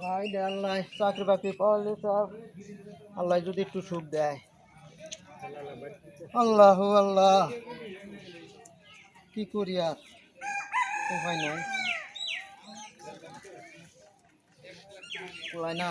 ভাই আল্লাহ, চাকরি বাকরি পাওয়ালে তো আল্লাহ যদি একটু সুখ দেয়। আল্লাহ আল্লাহ, কি করি আর? উপায় নাই। না।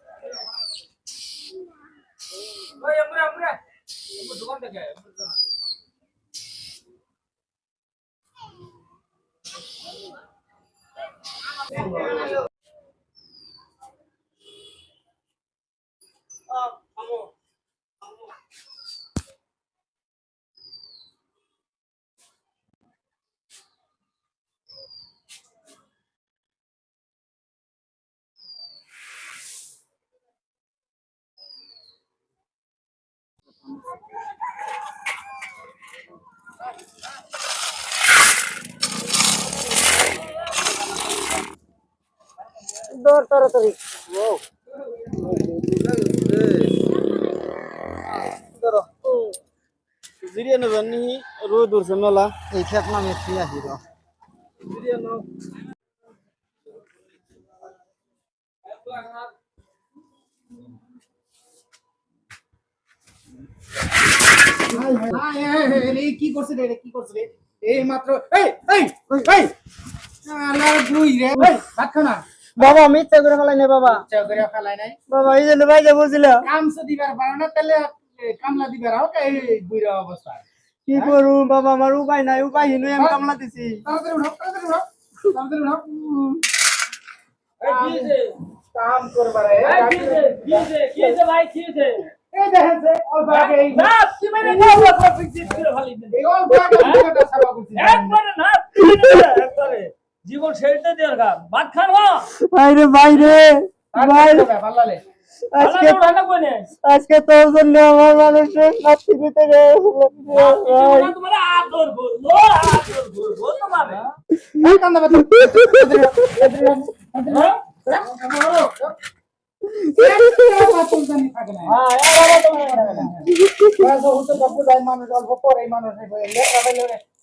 দৌড় তাড়াতাড়ি জিরিয়ে নেবেন নি রোদ উঠছে মেলা এই খেত নামে ফিয়া হিরো জিরিয়ে নাও কি করছে রে কি করছে রে এই মাত্র এই এই এই আলার দুই রে ভাত খাও না বাবা মিথ্যা করে ফেলাই নে বাবা চাও করে ফেলাই নাই বাবা এই জন্য ভাই যে বলছিলাম কাম সে দিবার পারো না তাহলে কামলা দিবার হোক এই বুইরা অবস্থা কি করু বাবা আমার উপায় নাই উপায় হিনু আমি কামলা দিছি তাড়াতাড়ি উঠো তাড়াতাড়ি উঠো তাড়াতাড়ি উঠো এই কি হইছে? কাম এই কি হইছে? কি হইছে? ভাই কি হইছে? এই দেখেন যে অল্প আগে এই না, কি মানে না, করে ফালাই দিন। এই অল্প আগে সাবা করছি একবারে না, একবারে। জীবন ছেড়ে দেওয়ার কাম ভাত খাব বাইরে বাইরে। ভাই ভাল্লালে আজকে নে। তোর জন্য আমার মানুষের সব পৃথিবীতে ভাই তোমার আদর করব আদর করব তোমার এই কান্দা বাতো হ্যাঁ? হ্যাঁ,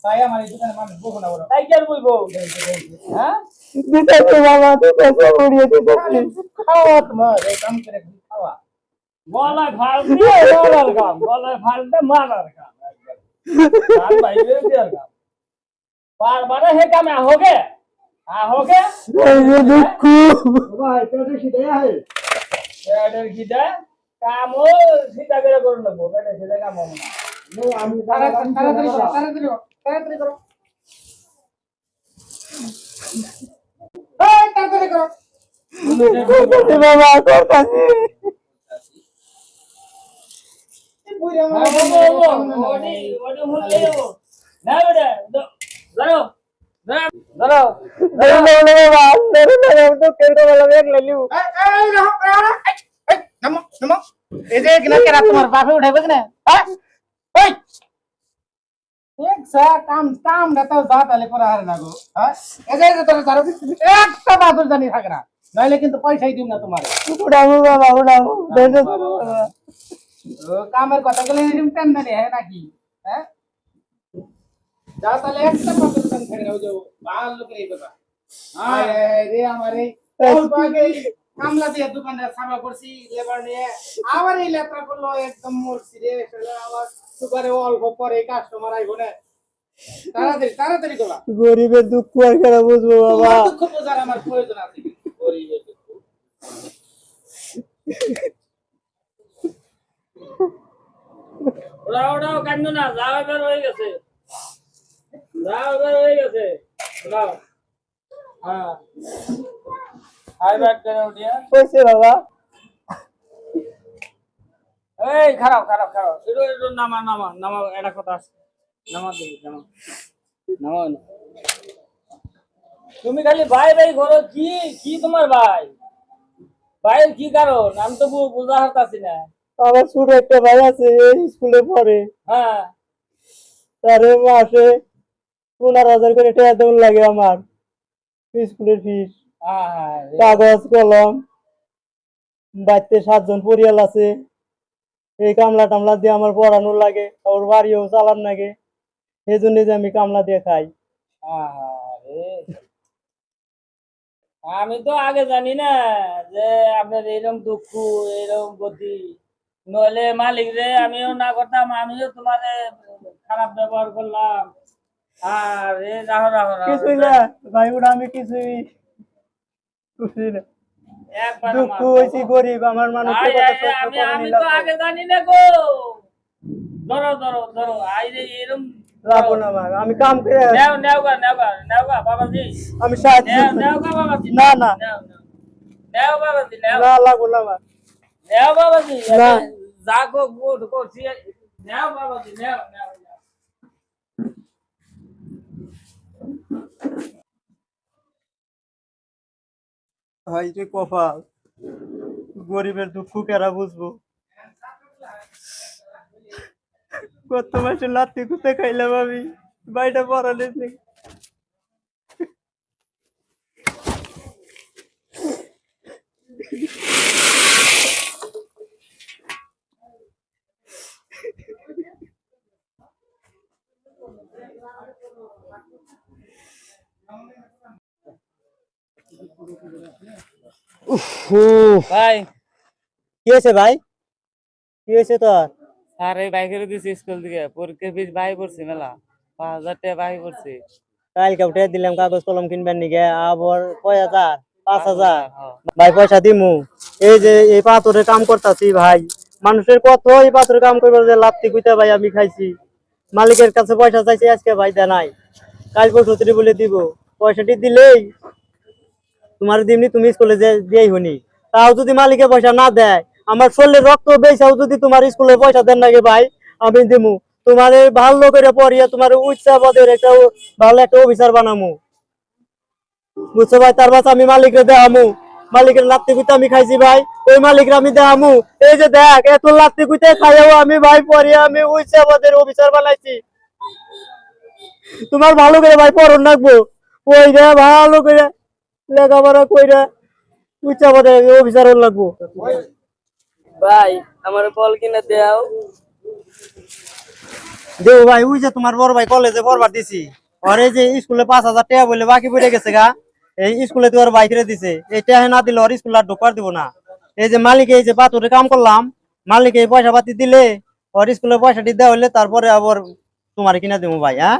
তোমার তাই কি আর বলব? হ্যাঁ? উড়িয়ে কাম কাম কাম কাম কামে হোগে এই যে দুঃখ পেটের খিদে কামও সিধা করে করে নেব পেটের খিদে কাম হবে না দিতেছে বাবা করতাছি হ্যাঁ, বলব, বলব। ওটি ওটি হলে যাব না বেটা দাঁড়াও দাঁড়াও দাঁড়াও ধরে নে। বাবা ধরে আমি তো কেটে বলা বেগ লাইলিও তোমার বাপে উঠাইবে কিনা ওই এক সা কাম কাম না তো যা তাহলে করা হারে না গো একটা বাদুর জানি থাকে না নইলে কিন্তু পয়সাই দিম না তোমার উড়াবো বাবা উড়াবো ধরে বাবা কামের কথা গুলো এরকম টেন না হ্যাঁ নাকি হ্যাঁ যা তাহলে একটা বাদুর জানি থাকে না ওই যে ভালো লোকের এই কথা হ্যাঁ রে আমার এই অল্প আগেই কামলা দিয়ে দোকানটা সাফা করছি লেবার নিয়ে। আবার এই লেত্রা করল একদম মরছি রে আবার সুপারে অল্প পরে কাস্টমার আইবো না। তাড়াতাড়ি তাড়াতাড়ি করা গরিবের দুঃখ আর কেন বুঝব বাবা? দুঃখ বোঝার আমার প্রয়োজন আছে। গরিবের দুঃখ। ওরাও ওরাও কান্দো না যাও এবার হয়ে গেছে। যাও এবার হয়ে গেছে। যাও। হ্যাঁ হাই ব্যাক করে উঠিয়া কইছে বাবা? এই খারাপ খারাপ খারাপ। একটু নামা নামা নামা একটা কথা আছে। নামা দিবি নামা। নামা তুমি খালি ভাই ভাই করো কি কি তোমার ভাই? ভাইয়ের কি কারণ? আমি তো বুঝা হারতাছি না। আমার ছোট একটা ভাই আছে এই স্কুলে পড়ে। হ্যাঁ। তারে মাসে পনেরো হাজার করে টাকা দেওয়ার লাগে আমার। স্কুলের ফিস কাগজ কলম বাড়িতে সাতজন পরিয়াল আছে। এই কামলা টামলা দিয়ে আমার পড়ানোর লাগে ওর বাড়িও চালান লাগে। এই জন্য যে আমি কামলা দিয়ে খাই। আমি তো আগে জানি না যে আপনার এরকম দুঃখ এরকম গতি। নইলে মালিক রে আমিও না করতাম আমিও তোমার খারাপ ব্যবহার করলাম। আর এ রাহো রাহো। কিছুই না ভাই ওরা আমি কিছুই কিছুই না দুঃখ হয়েছি গরিব আমার মানুষের কথা সহ্য আমি করে নিলাম। আগে জানি না গো। ধরো ধরো ধরো আই রে এরম লাভ না আমার আমি কাম করে আমি সাহায্য না, না। না লাগবো না বাবাজি। না। যা গো গুড করছি নেও বাবাজি নেও নেও নেও। ভাই রে কপাল গরিবের দুঃখ কেরা বুঝব কত মাসে লাত্তি কুতে খাইলাম আমি বাইটা পড়ালে ভাই। কি হয়েছে ভাই? কি হয়েছে তোর? আর এই বাইকের দিছি স্কুল থেকে। পরীক্ষা ফিস ভাই পড়ছি মেলা। পাঁচ হাজার টাকা ভাই পড়ছি কালকে উঠে দিলাম কাগজ কলম কিনবেন নিগে। আবার কয় হাজার? পাঁচ হাজার। হ্যাঁ। ভাই পয়সা দিমু। এই যে এই পাথরের কাম করতাছি ভাই। মানুষের কত এই পাথরের কাম করবার যে লাভতি কুইতে ভাই আমি খাইছি। মালিকের কাছে পয়সা চাইছি আজকে ভাই দে নাই। কাল পরশু বলে দিব। পয়সাটি দিলেই তোমার দিমনি তুমি স্কুলে যে দিয়েই হনি, তাও যদি মালিকে পয়সা না দেয়, আমার শরীরের রক্ত বেচাও যদি তোমার স্কুলে পয়সা দেন নাকি ভাই, আমি দিমু। তোমার ভালো করে পড়িয়া তোমার উচ্চা পদের একটা ভালো একটা অফিসার বানামু। বুঝছ ভাই? তার বাস আমি মালিকরে দেখামু মালিকের লাত্তি কুইতে আমি খাইছি ভাই। ওই মালিকরে আমি দেখামু এই যে দেখ, এত লাত্তি কুইতে খাইও আমি ভাই পরে আমি উইসা আমাদের অফিসার বানাইছি। তোমার ভালো করে ভাই পড়ন রাখব ওই ভালো করে লেখাপড়া কইরা উচ্চা অফিসার লাগবো। ভাই আমার বল কিনে দেও। দেও ভাই ওই যে তোমার বড় ভাই কলেজে পড়বার দিছি। আর এই যে স্কুলে পাঁচ হাজার টাকা বলে বাকি পড়ে গেছে গা। এই স্কুলে তো ওর বাইক রে দিছে। এই টাকা না দিলে ওর স্কুল আর ঢোকার দিব না। এই যে মালিক এই যে পাথরে কাম করলাম মালিক এই পয়সা পাতি দিলে ওর স্কুলে পয়সাটি দেওয়া হলে তারপরে আবার তোমার কিনা দিমু ভাই হ্যাঁ?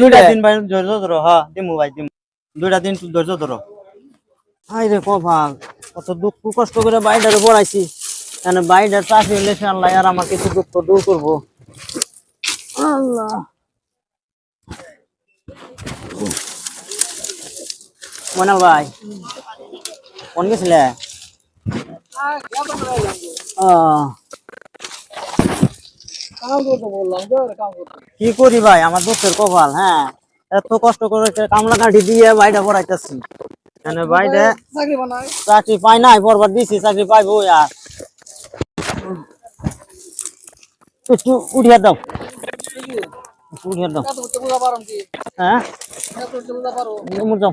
দুইটা। দিন ভাই হ্যাঁ দিমু ভাই দিমু। দুইটা দিন ধৈর্য ধরো। হাই রে কপাল, কত দুঃখ, কষ্ট করে বাইডারে পড়াইছি এখানে বাইডার চাকরি হলে সে আল্লাহ আর আমার কিছু দুঃখ দূর করব। আল্লাহ। মনাল ভাই কোন গেছিলে? কি করি ভাই, আমার দুঃখের কপাল হ্যাঁ? এত কষ্ট করে কামলা কাঠি দিয়ে বাইটা পড়াইতেছি। বাইরে চাকরি পাই নাই। পরবার দিছি চাকরি পাইবো আর। একটু উঠিয়ে দাও। উঠিয়ে দাও। হ্যাঁ? যাও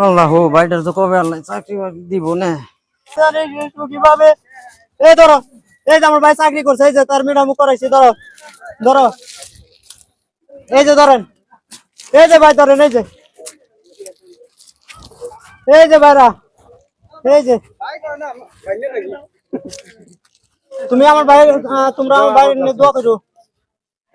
আল্লাহ বাইটার তো কবে আল্লাহ? চাকরি দিব না। কীভাবে? এই ধরো এই যে আমার ভাই চাকরি করছে এই যে তার মেডামু করাইছি ধরো ধরো। এই যে ধরেন এই যে ভাই ধরেন এই যে। এই যে ভাইরা এই যে। তুমি আমার ভাই আহ, তোমরা আমার ভাই দোয়া করো।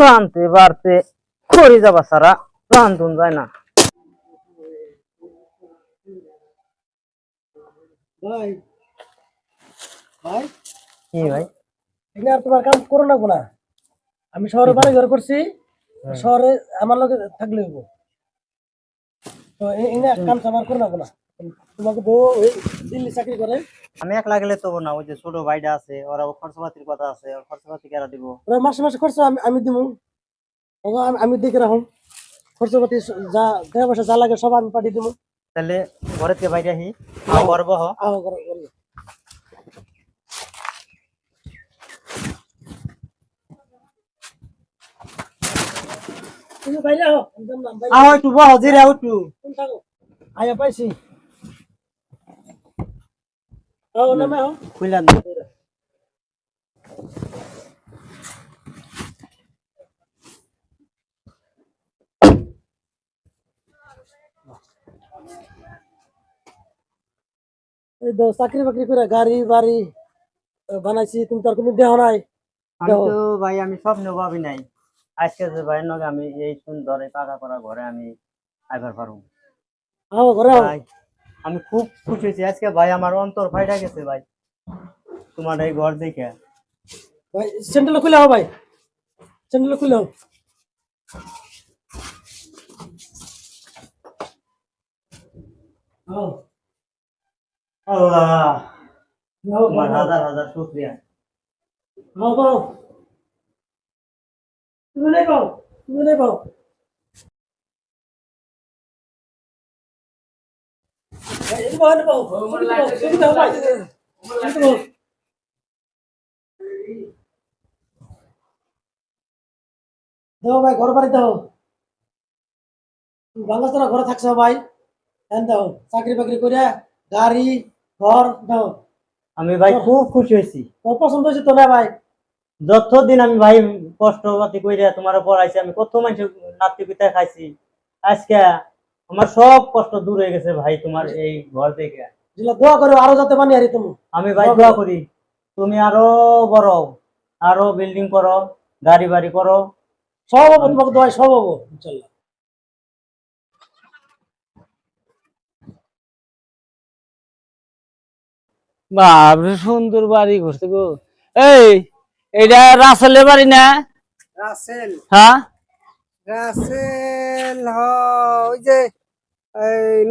প্রান্তে বাড়তে খড়ি যাবা সারা প্রাণ তুন যায় না। ভাই ভাই কি ভাই? এখানে আর তোমার কাম করো না না। আমি শহরে বাড়ি ঘর করছি শহরে আমার লগে থাকলে হইব। তো এ- এখানে কাম সামার করো না না। তোমাকে বউ দিল্লি চাকরি করে? আমি একলা গেলে তো না ওই যে ছোট ভাইটা আছে ওরা খরচপাতির কথা আছে ওর খরচপাতি কেরা দিব। ওরা মাসে মাসে খরচ আমি আমি দিব আমি দেখে রাখুন। খরচপাতি যা দেড় বছর যা লাগে সব আমি পাঠিয়ে দিব তাহলে ঘরে থেকে বাইরে আহি করব হ বাইরে আহ একটু বহ জিরা একটু। আয়া পাইছি। আও খুললাম এই তো চাকরি বাকরি করে গাড়ি বাড়ি বানাইছি তুমি তার কোনো দেহ নাই আমি তো ভাই আমি স্বপ্ন ভাবি নাই। আজকে যে ভাই নগে আমি এই সুন্দর পাকা করা ঘরে আমি আইবার পারব। ঘরে আমি খুব খুশি হয়েছি। আজকে ভাই আমার অন্তর ফাইটা গেছে ভাই। তোমার এই ঘর দেখে। ভাই স্যান্ডেল খুলে আও ভাই। স্যান্ডেল খুলে আও। আও। আল্লাহ। আও তোমার আও, হাজার হাজার শুক্রিয়া। আও আও। তুমি নাই পাও? তুমি নাই পাও? আও, ভাই, ঘর বাড়ি দাও। বাংলাদেশ ঘরে থাকছো ভাই। হ্যাঁ দাও চাকরি বাকরি করে গাড়ি ঘর দাও। আমি ভাই খুব খুশি হয়েছি। তোর পছন্দ হয়েছে তো না ভাই? যতদিন আমি ভাই কষ্ট পাতি কইরা তোমার পড়াইছি আমি কত মানুষ নাতি পিতা খাইছি আজকে আমার সব কষ্ট দূর হয়ে গেছে ভাই তোমার এই ঘর থেকে। দোয়া করো আরও যাতে বানিয়ে আরি তুমি। আমি ভাই দোয়া করি। তুমি আরও বড় আরও বিল্ডিং করো গাড়ি বাড়ি করো। সব হব তোমাকে দোয়াই সব হব ইনশাল্লাহ। বাপরে সুন্দর বাড়ি করছে গো। এই এটা রাসেলের বাড়ি না? রাসেল। হ্যাঁ? রাসেল হ ওই যে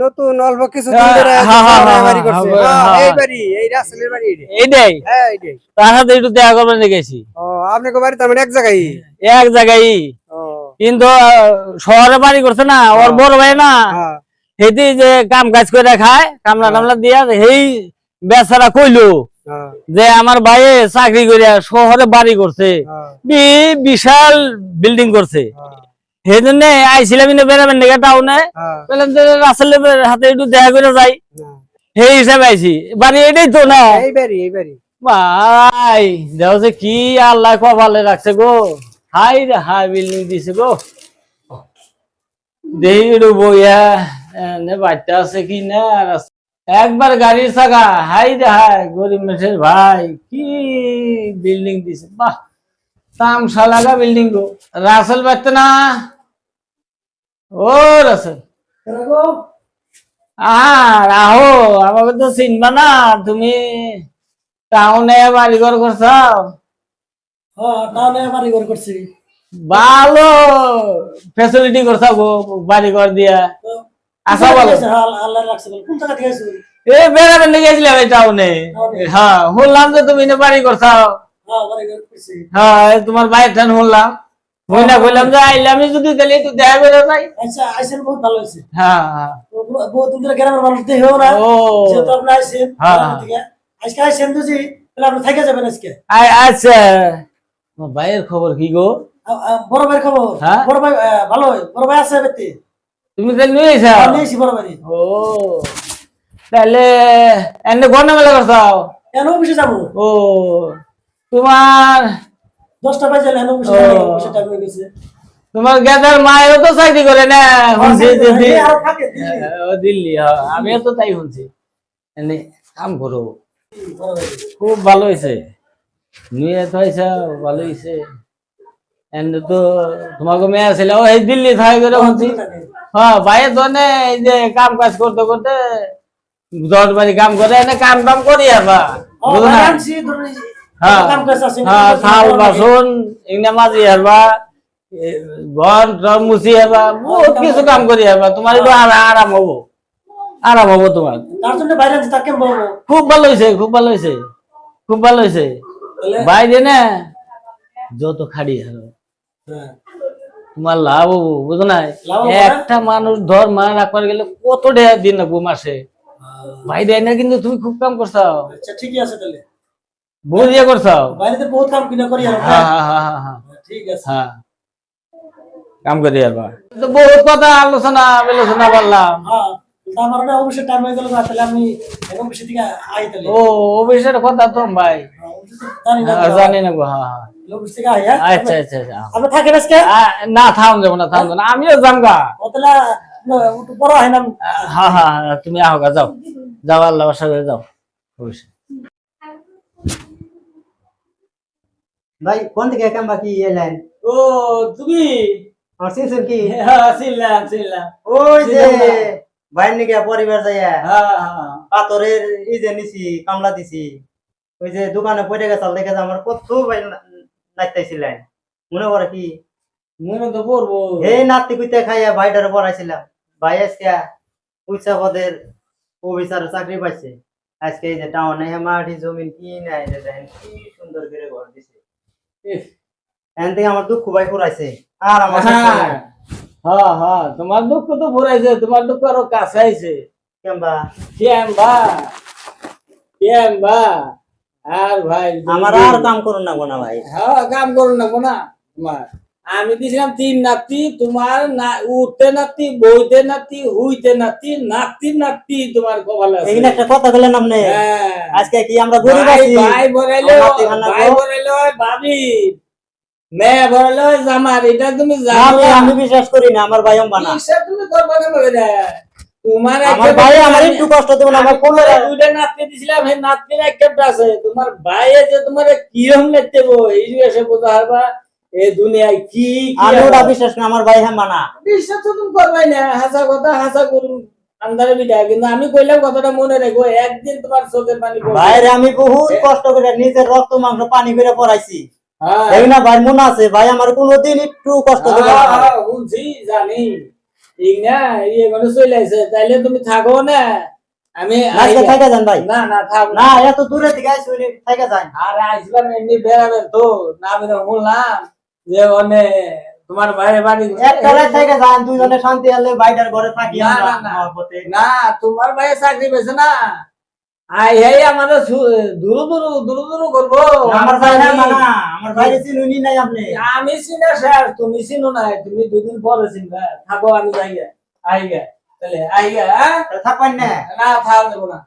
নতুন অল্প কিছু হ্যাঁ, শহরে বাড়ি করছে। হ্যাঁ, হ্যাঁ। এই বাড়ি এই রাসেলের বাড়ি এটা। এইটাই এইটাই তার সাথে একটু দেখা করবেন গেছি আপনাকে বাড়ি তার মানে এক জায়গায়। এক জায়গায়। কিন্তু শহরে বাড়ি করছে না ওর বড় ভাই না হ্যাঁ। যে কাম কাজ করে খায় কামলা টামলা দিয়া সেই বেচারা কইলো যে আমার ভাইয়ে চাকরি করে শহরে বাড়ি করছে। বিশাল বিল্ডিং করছে। সেই জন্য আইছিলাম ইনে বেড়াবেন নাকি টাউনে। হ্যাঁ, বললাম যে হাতে একটু দেখা করে যাই। সেই হিসাবে আইছি। বাড়ি এটাই তো না? এই বাড়ি এই বাড়ি। ভাই দেখো যে কি আল্লাহ কপালে রাখছে গো। হাই রে হাই বিল্ডিং দিছে গো। দেহি একটু বইয়া এনে বাচ্চা আছে কি না। একবার গাড়ির চাকা হাই রে হাই গরিব মেঠের ভাই কি বিল্ডিং দিছে। বাহ তামসা লাগা বিল্ডিং গো। রাসেল বাচ্চা না? ও রাসেল। আর আহো আমাকে তো চিনবা না তুমি টাউনে করছাও হ্যাঁ টাউনে বাড়ি ঘর করছি। ভালো ফ্যাসিলিটি করছাও গো বাড়ি ঘর দিয়া। তো আশা ভালো। হ্যাঁ, আল্লাহ রাখছে বলে। কোন জায়গা থেকে আসছো? এ বেড়াবেন নিয়ে গেছিলাম এই টাউনে? হ্যাঁ শুনলাম যে তুমি না বাড়ি করছাও হ্যাঁ হ্যাঁ এই তোমার বাইর ঠান শুনলাম। যে আইলামই যদি তাহলে একটু দেখা করে যাই। আচ্ছা বহুত ভালো হয়েছে। হ্যাঁ। হ্যাঁ বহুত দিন ধরে গ্রামের মানুষ দেখেও না। যেহেতু আপনি আইসেন গ্রামের থেকে। আজকে আইসেন বুঝি তাহলে আপনি থেকে যাবেন আজকে। আচ্ছা। ভাইয়ের খবর কি গো? বড় ভাই খবর? হ্যাঁ? বড় ভাই ভালো বড় ভাই আছে বেতে তুমি তাহলে নিয়ে এসা। নিয়েছি বড় ভাই ও। তাহলে এনে গন্ডা মেলা করছাও কেন অফিসে যাব? ও। তোমার দশটা। যাব অফিসে টাইম হয়ে গেছে। তোমার গেদার মায়েরও তো চাকরি করে না শুনছি যে দি- এই আরও থাকে, দিল্লি। হ্যাঁ, আমিও তো তাই শুনছি এনে কাম করো। খুব ভালো হয়েছে নিয়ে তো হয়েছে ভালো হয়েছে এন্ড তো তোমাকে মেয়ে ছিল ও এই দিল্লি থাকে করে বলছি হ্যাঁ বাইরে তো এই যে কাম কাজ করতে করতে দশ বাড়ি কাম করে এনে কাম কাম করি আবার হ্যাঁ হ্যাঁ থাল বাসন এগুলা মাঝি হারবা ঘর টর মুছি হারবা বহুত কিছু কাম করি হারবা। তোমার একটু আরা- আরাম হব। আরাম হব তোমার তার জন্য বাইরে তাকে খুব ভালো হয়েছে খুব ভালো হয়েছে খুব ভালো হয়েছে তাহলে বাইরে না? যত খাড়ি হারো হ্যাঁ। তোমার লাভ হব বুঝো না না? একটা মানুষ ধর মানে রাখবার গেলে কত দিন লাগবো মাসে বাইরে এনে কিন্তু তুমি খুব কাম করছাও আচ্ছা ঠিকই আছে তাহলে বুঝিয়ে করছাও বাইরেতে বহুত কাম কিনা করি হ্যাঁ হ্যাঁ হ্যাঁ হ্যাঁ হ্যাঁ। ঠিক আছে। হ্যাঁ। কাম করি আর তো বহুত কথা আলোচনা বিলোচনা করলাম। আমিও যামগা হয় হ্যাঁ হ্যাঁ হ্যাঁ, তুমি আহো যাও। যাও আল্লাহ যাও। অবশ্যই। ভাই কোন দিকে কাম বাকি এলেন ও তুমি? আমার সিনসেন কি? হ্যাঁ ছিলাম ছিলাম ওই যে। বাইরে নিকে পরিবার যাইয়া হ্যাঁ হ্যাঁ পাথরের ই যে নিছি কামলা দিছি। ওই যে দোকানে পড়ে গেছে দেখে যে আমার কত ভাই নাচতেছিলেন মনে করে কি? মনে তো পড়ব। এই নাতি কুইতে খাইয়া ভাইটারে পড়াইছিলাম। ভাই আজকে উচ্চা পদের অফিসার চাকরি পাইছে। আজকে এই যে টাউনে মাটি জমিন কি নাই দেখেন কি সুন্দর করে ঘর দিছে। এখান থেকে আমার দুঃখ ভাই ফুরাইছে। আর আমার হ্যাঁ। হ্যাঁ হ্যাঁ তোমার দুঃখ তো ফুরাইছে তোমার দুঃখ আরও কাছে আইছে। কেমবা? কেমবা? বা কেম বা আর ভাই আমার আর কাম করুন না গোনা ভাই। হ্যাঁ কাম করুন না গোনা তোমার আমি দিছিলাম তিন নাতি তোমার না উঠতে নাতি বইতে নাতি হুইতে নাতি নাতি নাতি তোমার কপালে আছে। এইখানে একটা কথা বললেন আপনি হ্যাঁ। আজকে কি আমরা গরিব আছি? ভাই বরাইলো আমার নাতি খানা ভাই বরাইলো ভাবি মেয়ে বরাইলো জামার এটা তুমি জানো আমি- বিশ্বাস করি না আমার ভাই কিসে তুমি করবা কেন এটা? তোমার আমার ভাই আমার একটু কষ্ট দেবো না আমার কোলে দুইটা নাতি দিছিলাম সেই নাতির একটা আছে। তোমার যে তোমার কিরম লাগতে গো এই যে এসে বোঝা হারবা এই দুনিয়ায় কি বিশ্বাস করি আমার ভাই বিশ্বাস তো তুমি করবাই না। হাসা কথা হাসা করুন আন্দারে বিটা কিন্তু আমি কইলাম কথাটা মনে রেখো একদিন তোমার চোখের পানি ভাইরে আমি বহুত কষ্ট করে নিজের রক্ত মাংস পানি করে পড়াইছি। হ্যাঁ। না ভাই মনে আছে ভাই আমার কোনোদিন একটু কষ্ট দেবে হ্যাঁ, না। হ্যাঁ, জানি। ঠিক না? ইয়ে মানে চলে আসে। তাইলে তুমি থাকো না? আমি আজকে আইয়া- যান ভাই। না না থাক না। এত দূরে থেকে আইসি থেকে যান। আর আসলাম এমনি বেড়াবেন তো। না আমি শুনলাম যে অনে তোমার বাইরে বাড়ি থেকে যান দুইজনে শান্তি হলে ভাইটার ঘরে থাকি না, আমরা না, না। না তোমার ভাই চাকরি পেয়েছে না। আই হে আমাদের দূর দূর দূর দূর করব। আমার ভাই মানা আমার চিনুনি নাই আপনি। আমি চিনা স্যার তুমি চিনো না। তুমি দুদিন পরে চিনবা। থাকো আমি যাই গে আই গে তাহলে আই গে হ্যাঁ? থাকবেন না। না থাক দেবো না।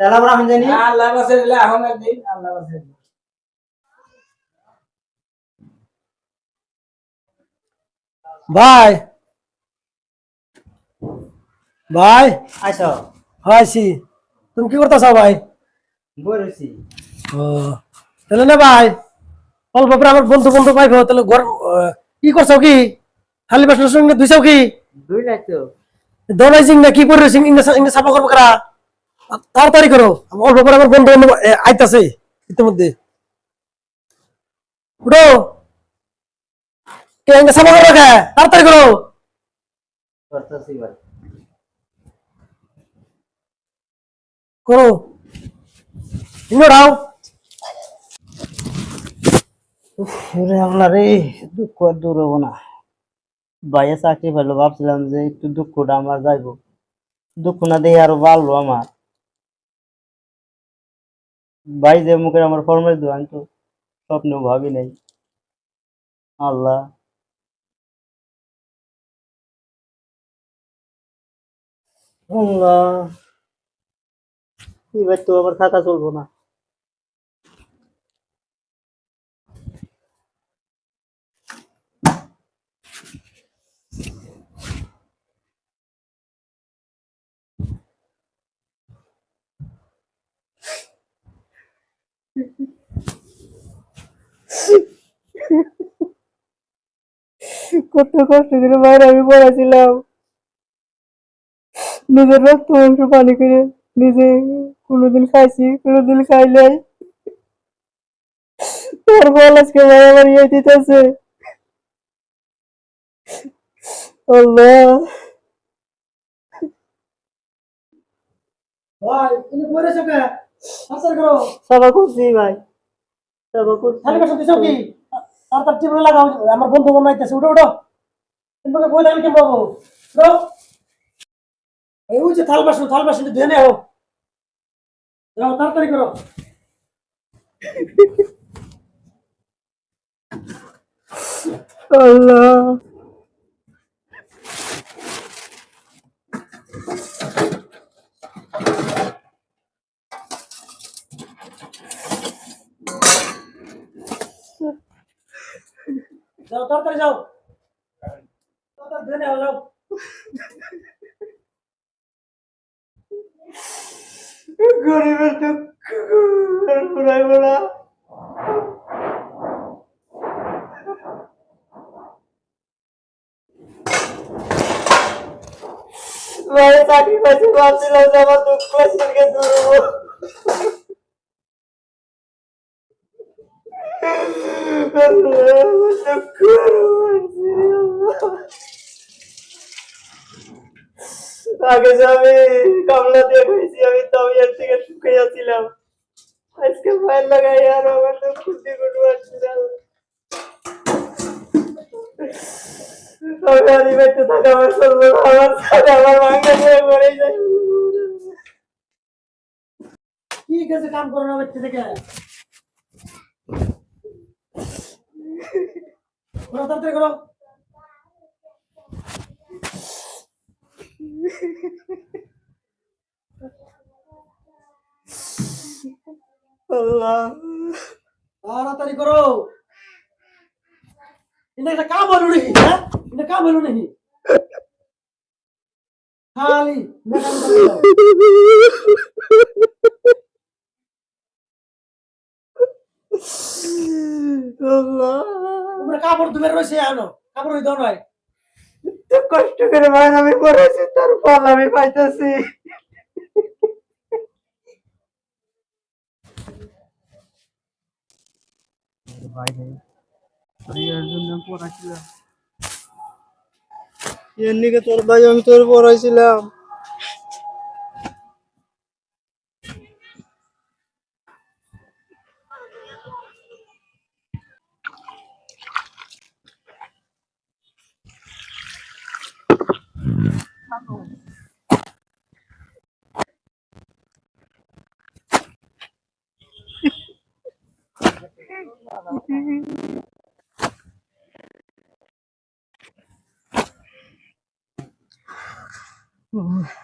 তাহলে আমরা জানি। আল্লাহ বাসে এখন একদিন আল্লাহ বাসে ভাই। ভাই। আইসো। হাসি তুমি কি করতেছ ভাই? বই ও তাহলে না ভাই। অল্প করে আমার বন্ধু বন্ধু পাইব তাহলে ঘর কি করছ কি? খালি বাসন সঙ্গে দুইছাও কি? দুই লাখ তো। দলাই সিং না কি করে সিং ইংলিশ সাফা করব কারা? তাড়াতাড়ি করো। অল্প করে আমার বন্ধু বন্ধু আইতাছে ইতিমধ্যে। উঠো। কে ইংলিশ সাফা করব কে তাড়াতাড়ি করো করতেছি ভাই করো ইংলিশ উঠাও ওরে আল্লাহ রে দুঃখ আর দূর হব না ভাইয়া চাকরি পেল ভাবছিলাম যে একটু দুঃখটা আমার যাইবো দুঃখ না দেখে আরও বাড়লো আমার ভাই যে মুখের আমার ফরমাইশ দেবো আমি তো স্বপ্নেও ভাবি নাই আল্লাহ এবার তো আমার থাকা চলবো না। কত কষ্ট করে বাইরে আমি পড়াছিলাম। নিজের রক্ত মাংস পানি করে নিজে কোনোদিন খাইছি কোনোদিন খাই নাই। তোর বল আজকে ভাই আমার ইয়ে দিতেছে আল্লাহ। ভাই তুমি করেছ কে? আসার করো সবা করছি ভাই। সবা করছি থালি বাসন দিছো কি? আর তার টিপে লাগাও। আমার বন্ধু বানাইতেছে উঠো উঠো। তোমাকে কেমন পাবো ওই যে থাল বাসন থাল বাসন ধুয়ে নেও। যাও তাড়াতাড়ি করো। আল্লাহ। যাও তাড়াতাড়ি যাও। তাড়াতাড়ি ধুয়ে নেও যাও। গরিবের দুঃখ পুরাই বলা ভাই চাকরি পাইছি ভাবছিলাম যে আমার দুঃখ। আজকে দূর আগে যে আমি কামলা দিয়ে খাইছি আমি তো আমি এর থেকে শুকাইয়াছিলাম আজকে মায়ের লাগাই আর আমার তো ভাঙ্গা দিয়ে মরে যায়। ঠিক আছে, কাম করো না ব্যক্তি থেকে। করো। আল্লাহ তাড়াতাড়ি করো এটা একটা কাম হলো নাকি হ্যাঁ এটা কাম হলো নাকি খালি মেকান করে দাও। আল্লাহ তোমরা কাপড় ধুবে রয়েছে আনো কাপড় ওই দাও নয় তো কষ্ট করে আমি করেছি তার ফল আমি পাইতেছি। তোর ভাই আমি তোর পড়াইছিলাম। الخروج Oh.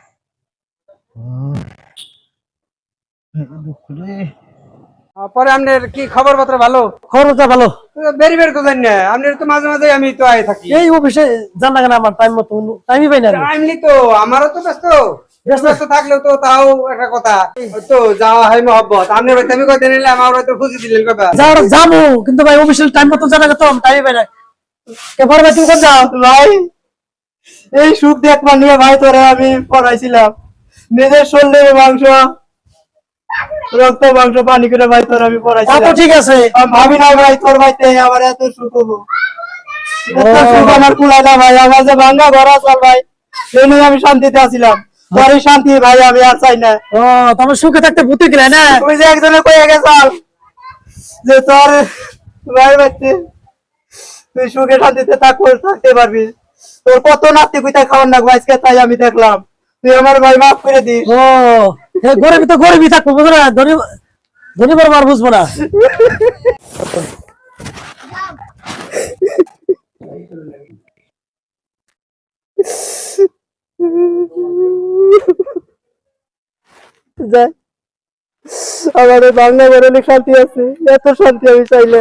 পরে আপনার কি খবর পত্র ভালো? খরচটা ভালো। বেরি বের তো জানি না। আপনার তো মাঝে মাঝে আমি তো আয় থাকি। এই অফিসে জান লাগে না আমার টাইম মতো টাইমই পাই না টাইমলি তো আমারও তো ব্যস্ত। থাকলেও তো তাও একটা কথা। তো যাওয়া হয় মহব্বত। আপনার বাড়িতে আমি কয়দিন এলে আমার বাড়িতে খুঁজে দিলেন কথা যাওয়ার যাব কিন্তু ভাই অফিসিয়াল টাইম মতো জানা গেত টাইমই পাই না। এবার ভাই তুমি কোন যাও? ভাই এই সুখ নিয়ে ভাই তোরে আমি পড়াইছিলাম। নিজের শরীরের মাংস রক্ত মাংস পানি করে ভাই তোর আমি ঠিক আছে। ভাবি না ভাই তোর ভাইতে আমার এত সুখ হব। এত সুখ আমার কুলাই না ভাই আমার যে ভাঙ্গা ঘর আছে ভাই সেই নিয়ে আমি শান্তিতে আছিলাম। পরে শান্তি ভাই আমি আর চাই না। ও তোমার সুখে থাকতে ভূতে গেলে না? ওই যে একজনে কয়ে গেছাল যে তোর ভাই বাচ্চে তুই সুখে শান্তিতে থাকতে পারবি। তোর কত নাতি কুইতা খাওয়ার না আজকে তাই আমি দেখলাম। তুই আমার ভাই মাফ করে দিস। ও এ গরিবই তো গরিবই থাকব বুঝো না ধনী ধনী বড় আর বুঝব না। যাই আমার বাংলা অনেক শান্তি আছে এত শান্তি আমি চাইলে।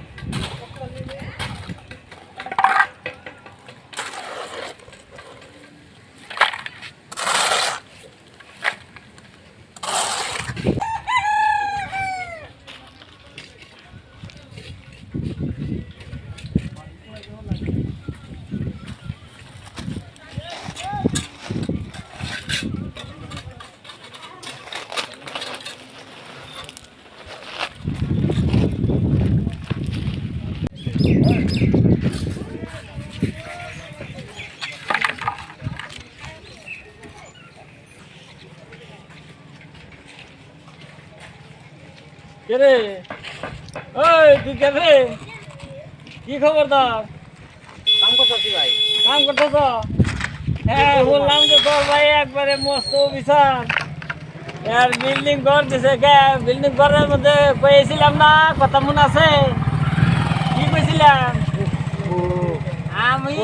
কে রে? ওই তুই কে রে? কি খবর তোর? কাম করতেছি ভাই। কাম করতেছ? হ্যাঁ বললাম যে তোর ভাই একবারে মস্ত অফিসার আর বিল্ডিং ঘর দিছে কে? বিল্ডিং ঘরের মধ্যে কয়েছিলাম না কথা মনে আছে? কি কইছিলাম? আমি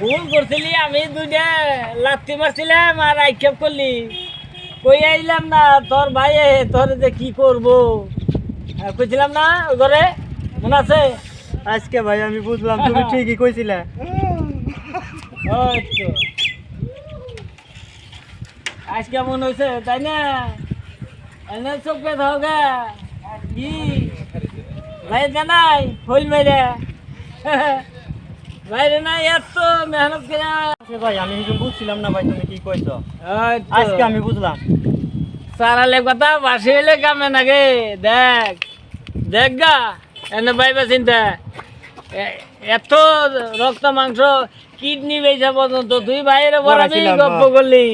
ভুল করছিলি আমি দুইটা লাত্তি মারছিলাম আর আক্ষেপ করলি। কই আইলাম না? তোর ভাই তোর যে কি করব? কইছিলাম না ওই ঘরে? মনে আছে? আজকে ভাই আমি বুঝলাম তুমি ঠিকই কইছিলে। আজকে মনে হয়েছে তাই না? এনে চোখে ধোগা কি? ভাই জানাই ফুল মেরে বাইরে না এত মেহনত করে ভাই আমি কিছু বুঝছিলাম না ভাই তুমি কি কইছো? আজকে আমি বুঝলাম। সারালে কথা বাসি হইলে কামে নাগে। দেখ দেখ গা এনে পাইবা চিন্তা। এত রক্ত মাংস কিডনি বেচা পর্যন্ত তুই বাইরে বরাবি বড়াইছিলাম, গপ্প। করলি।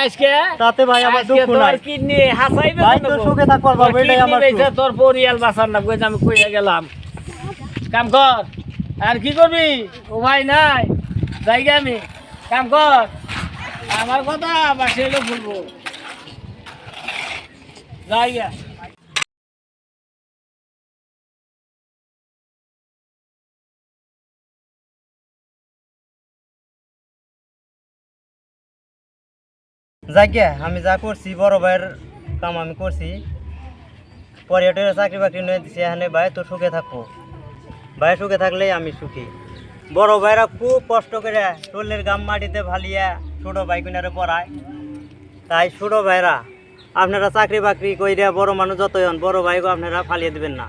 আজকে? তাতে ভাই আমার দুঃখ তোর নাই। কিডনি হাসাই ভাই তো সুখে থাকবার বাবা, এটাই আমার তোর পরিয়াল বাঁচার না কইতে আমি কইয়া গেলাম। কাম কর। আর কি করবি? ও ভাই নাই যাইগে আমি। কাম কর। আমার কথা বাসি হইলে ভুলবো। জায়গা যাকে আমি যা করছি, বড় ভাইয়ের কাম আমি করছি। পর্যটনের চাকরি বাকরি নিয়ে দিছি, এখানে ভাই তো সুখে থাকব। ভাই সুখে থাকলেই আমি সুখী। বড় ভাইরা খুব কষ্ট করে টলের গাম মাটিতে ভালিয়া ছোটো ভাই কিনারে পড়ায়। তাই ছোটো ভাইরা, আপনারা চাকরি বাকরি কইরা বড় মানুষ যতই হন, বড় ভাইকে আপনারা ফালিয়ে দেবেন না।